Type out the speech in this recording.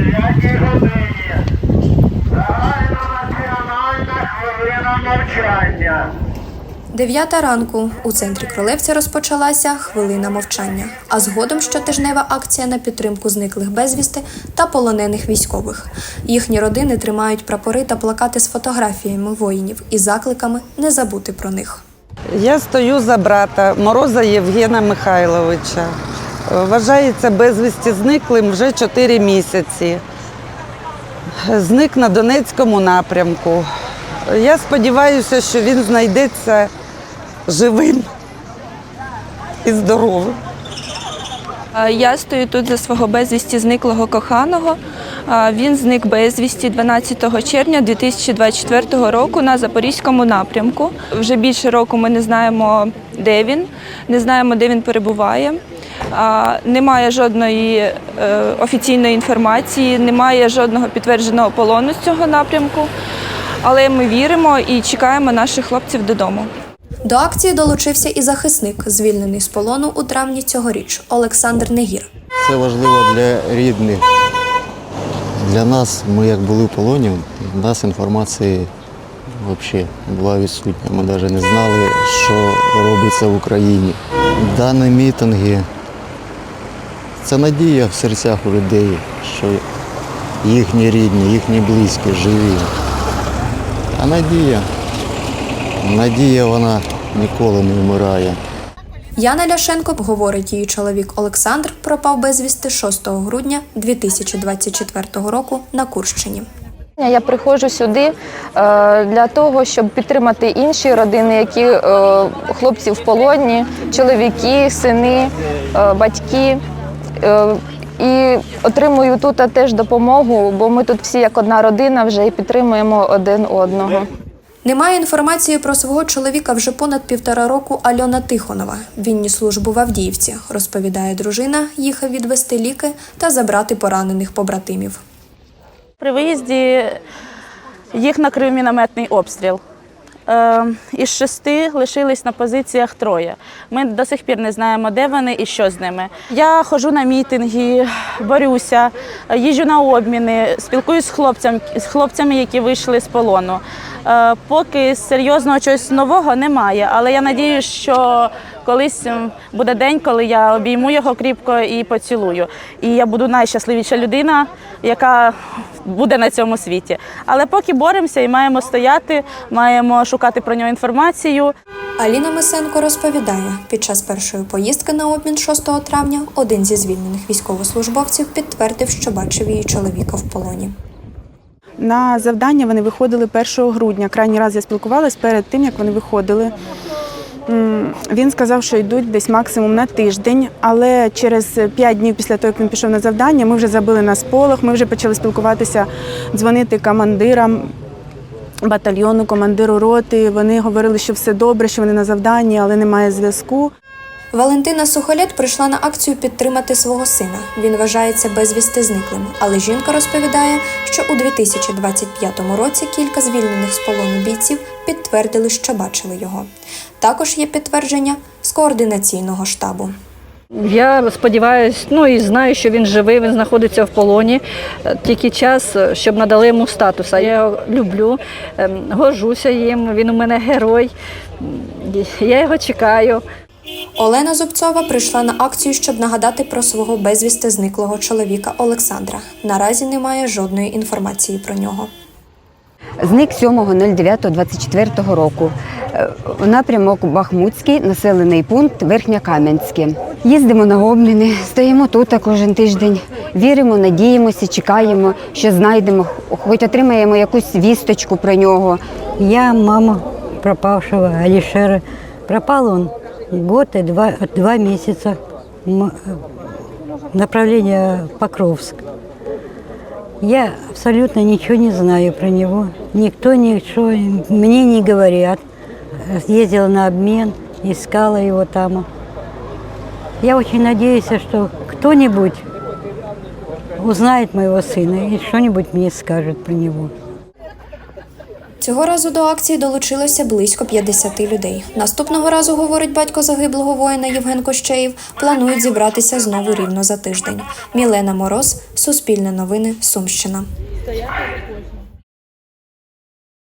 9 годині. Загальнонаціональна хвилина навчання. Дев'ята ранку у центрі Кролевця розпочалася хвилина мовчання, а згодом щотижнева акція на підтримку зниклих безвісти та полонених військових. Їхні родини тримають прапори та плакати з фотографіями воїнів і закликами не забути про них. Я стою за брата Мороза Євгена Михайловича. Вважається безвісті зниклим вже 4 місяці. Зник на Донецькому напрямку. Я сподіваюся, що він знайдеться живим і здоровим. Я стою тут за свого безвісті зниклого коханого. Він зник безвісті 12 червня 2024 року на Запорізькому напрямку. Вже більше року ми не знаємо, де він, не знаємо, де він перебуває. Немає жодної е, офіційної інформації, немає жодного підтвердженого полону з цього напрямку. Але ми віримо і чекаємо наших хлопців додому. До акції долучився і захисник, звільнений з полону у травні цьогоріч Олександр Негір. Це важливо для рідних. Для нас, ми як були в полоні, в нас інформації взагалі була відсутня. Ми навіть не знали, що робиться в Україні. Дані мітинги це надія в серцях у людей, що їхні рідні, їхні близькі живі. А надія, надія вона ніколи не вмирає. Яна Ляшенко, говорить її чоловік Олександр, пропав безвісти 6 грудня 2024 року на Курщині. Я приходжу сюди е, для того, щоб підтримати інші родини, які е, хлопці в полоні, чоловіки, сини, е, батьки. Е, І отримую тут теж допомогу, бо ми тут всі як одна родина вже і підтримуємо один одного. Немає інформації про свого чоловіка вже понад півтора року Альона Тихонова. Він ніс службу в Авдіївці, розповідає дружина, їхав відвести ліки та забрати поранених побратимів. При виїзді їх накрив мінометний обстріл. Е, Із шести лишились на позиціях троє. Ми до сих пір не знаємо, де вони і що з ними. Я ходжу на мітинги, борюся, їжджу на обміни, спілкуюсь з хлопцями, з хлопцями, які вийшли з полону. Е, Поки серйозного чогось нового немає, але я надію, що колись буде день, коли я обійму його кріпко і поцілую. І я буду найщасливіша людина, яка буде на цьому світі. Але поки боремося і маємо стояти, маємо шукати про нього інформацію. Аліна Мисенко розповідає, під час першої поїздки на обмін 6 травня один зі звільнених військовослужбовців підтвердив, що бачив її чоловіка в полоні. На завдання вони виходили 1 грудня. Крайній раз я спілкувалась перед тим, як вони виходили. Він сказав, що йдуть десь максимум на тиждень, але через 5 днів після того, як він пішов на завдання, ми вже забили на сполох, ми вже почали спілкуватися, дзвонити командирам батальйону, командиру роти. Вони говорили, що все добре, що вони на завданні, але немає зв'язку. Валентина Сухолєт прийшла на акцію підтримати свого сина. Він вважається безвісти зниклим, але жінка розповідає, що у 2025 році кілька звільнених з полону бійців підтвердили, що бачили його. Також є підтвердження з координаційного штабу. Я сподіваюся, ну і знаю, що він живий, він знаходиться в полоні. Тільки час, щоб надали йому статус. А Я його люблю, ем, горжуся їм. Він у мене герой. Я його чекаю. Олена Зубцова прийшла на акцію, щоб нагадати про свого безвісти зниклого чоловіка Олександра. Наразі немає жодної інформації про нього. Зник 7.09.24 року. Е, У напрямок Бахмутський, населений пункт Верхньокам'янське. Їздимо на обміни, стоїмо тут кожен тиждень. Віримо, надіємося, чекаємо, що знайдемо, хоч отримаємо якусь вісточку про нього. Я мама пропавшего Алишера. Пропал он год и два, два месяца. Направление Покровск. Я абсолютно ничего не знаю про него. Никто ничего мне не говорят. Ездила на обмен, искала его там. Я очень надеюсь, что кто-нибудь узнает моего сына и что-нибудь мне скажет про него. Цього разу до акції долучилося близько 50 людей. Наступного разу, говорить батько загиблого воїна Євген Кощеєв, планують зібратися знову рівно за тиждень. Мілена Мороз, Суспільне новини, Сумщина.